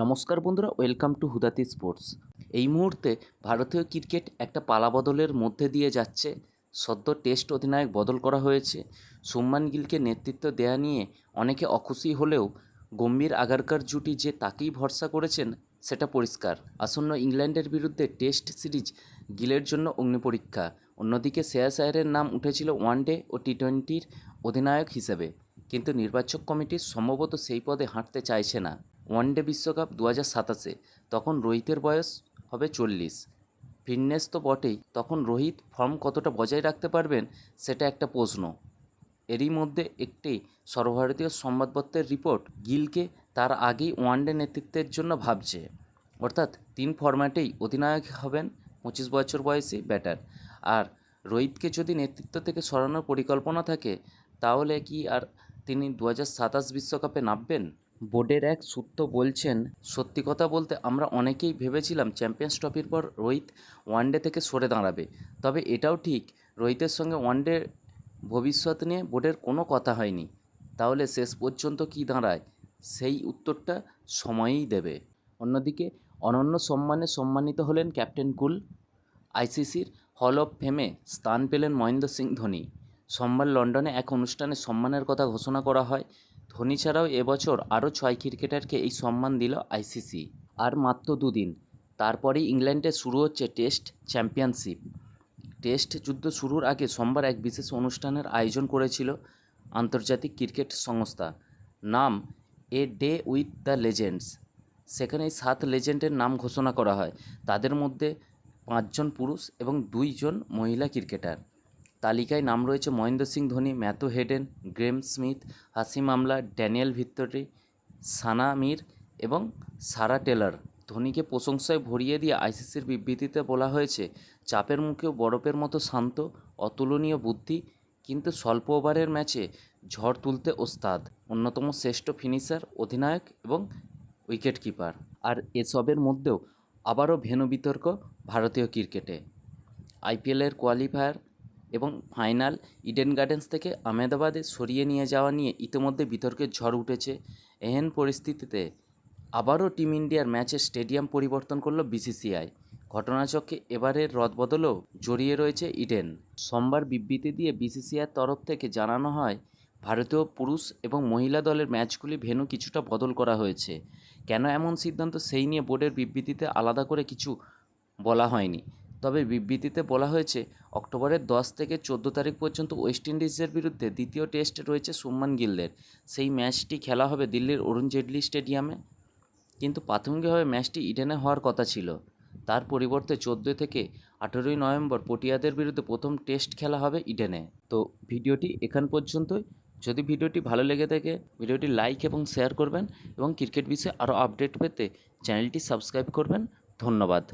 নমস্কার বন্ধুরা, welcome to হুদাতি sports. এই মুহূর্তে ভারতীয় ক্রিকেট একটা পালাবদলের মধ্যে দিয়ে যাচ্ছে। সদ্য টেস্ট অধিনায়ক বদল করা হয়েছে। সুম্মান গিলকে নেতৃত্ব দেয়া নিয়ে অনেকে অখুশি হলেও গম্ভীর আগারকার জুটি যে তাকেই ভরসা করেছেন, সেটা পরিষ্কার। আসন্ন ইংল্যান্ডের বিরুদ্ধে টেস্ট সিরিজ গিলের জন্য অগ্নিপরীক্ষা। অন্যদিকে শ্রেয়াস আয়ারের নাম উঠেছিল ওয়ানডে ও টি টোয়েন্টির অধিনায়ক হিসেবে। কিন্তু নির্বাচক কমিটি সম্ভবত সেই পদে হাঁটতে চাইছে না। ওয়ানডে বিশ্বকাপ দু হাজার সাতাশে, তখন রোহিতের বয়স হবে চল্লিশ। ফিটনেস তো বটেই, তখন রোহিত ফর্ম কতটা বজায় রাখতে পারবেন সেটা একটা প্রশ্ন। এরই মধ্যে একটি সর্বভারতীয় সংবাদপত্রের রিপোর্ট গিলকে তার আগেই ওয়ানডে নেতৃত্বের জন্য ভাবছে। অর্থাৎ তিন ফরম্যাটেই অধিনায়ক হবেন পঁচিশ বছর বয়সী ব্যাটার। আর রোহিতকে যদি নেতৃত্ব থেকে সরানোর পরিকল্পনা থাকে, তাহলে কি আর তিনি দু হাজার সাতাশ বিশ্বকাপে নামবেন? বোর্ডের এক সূত্র বলছেন, সত্যি কথা বলতে আমরা অনেকেই ভেবেছিলাম চ্যাম্পিয়ন্স ট্রফির পর রোহিত ওয়ানডে থেকে সরে দাঁড়াবে। তবে এটাও ঠিক, রোহিতের সঙ্গে ওয়ানডে ভবিষ্যৎ নিয়ে বোর্ডের কোনো কথা হয়নি। তাহলে শেষ পর্যন্ত কি দাঁড়ায়? সেই উত্তরটা সময়ই দেবে। অন্যদিকে, অনন্য সম্মানে সম্মানিত হলেন ক্যাপ্টেন কুল। আইসিসির হল অফ ফেমে স্থান পেলেন মহেন্দ্র সিং ধোনি। সোমবার লন্ডনে এক অনুষ্ঠানে সম্মানের কথা ঘোষণা করা হয়। ধোনি ছাড়াও এবছর আরও ছয় ক্রিকেটারকে এই সম্মান দিল আইসিসি। আর মাত্র দুদিন। তারপরেই ইংল্যান্ডে শুরু হচ্ছে টেস্ট চ্যাম্পিয়নশিপ। টেস্ট যুদ্ধ শুরুর আগে সোমবার এক বিশেষ অনুষ্ঠানের আয়োজন করেছিল আন্তর্জাতিক ক্রিকেট সংস্থা। নাম a day with the legends সেখানে সাত লেজেন্ডের নাম ঘোষণা করা হয়। তাদের মধ্যে পাঁচজন পুরুষ এবং দুইজন মহিলা ক্রিকেটার। তালিকায় নাম রয়েছে Mahendra Singh Dhoni, Matthew Hayden, Graeme Smith, Hashim Amla, Daniel Vettori, সানা মির এবং সারা টেলার। ধোনিকে প্রশংসায় ভরিয়ে দিয়ে আইসিসির বিবৃতিতে বলা হয়েছে, চাপের মুখেও বরফের মতো শান্ত, অতুলনীয় বুদ্ধি, কিন্তু স্বল্প ওভারের ম্যাচে ঝড় তুলতে ওস্তাদ, অন্যতম শ্রেষ্ঠ ফিনিশার, অধিনায়ক এবং উইকেট কিপার আর এসবের মধ্যেও আবারও ভেনু বিতর্ক ভারতীয় ক্রিকেটে। আইপিএলের কোয়ালিফায়ার এবং ফাইনাল ইডেন গার্ডেন্স থেকে আহমেদাবাদে সরিয়ে নিয়ে যাওয়া নিয়ে ইতিমধ্যে বিতর্কের ঝড় উঠেছে। এহেন পরিস্থিতিতে আবারও টিম ইন্ডিয়ার ম্যাচের স্টেডিয়াম পরিবর্তন করল বিসিসিআই। ঘটনাচক্রে এবারের রদবদলও জড়িয়ে রয়েছে ইডেন। সোমবার বিবৃতি দিয়ে বিসিসিআইয়ের তরফ থেকে জানানো হয়, ভারতীয় পুরুষ এবং মহিলা দলের ম্যাচগুলি ভেন্যু কিছুটা বদল করা হয়েছে। কেন এমন সিদ্ধান্ত সেই নিয়ে বোর্ডের বিবৃতিতে আলাদা করে কিছু বলা হয়নি। তবে বিবৃতিতে বলা হয়েছে, অক্টোবরের দশ থেকে চোদ্দ তারিখ পর্যন্ত ওয়েস্ট ইন্ডিজের বিরুদ্ধে দ্বিতীয় টেস্ট রয়েছে সুম্মান গিলদের সেই ম্যাচটি খেলা হবে দিল্লির অরুণ জেটলি স্টেডিয়ামে। কিন্তু প্রাথমিকভাবে ম্যাচটি ইডেনে হওয়ার কথা ছিল। তার পরিবর্তে চোদ্দোই থেকে আঠেরোই নভেম্বর পটিয়াদের বিরুদ্ধে প্রথম টেস্ট খেলা হবে ইডেনে। তো ভিডিওটি এখান পর্যন্তই। যদি ভিডিওটি ভালো লেগে থাকে, ভিডিওটি লাইক এবং শেয়ার করবেন এবং ক্রিকেট বিষয়ে আরও আপডেট পেতে চ্যানেলটি সাবস্ক্রাইব করবেন। ধন্যবাদ।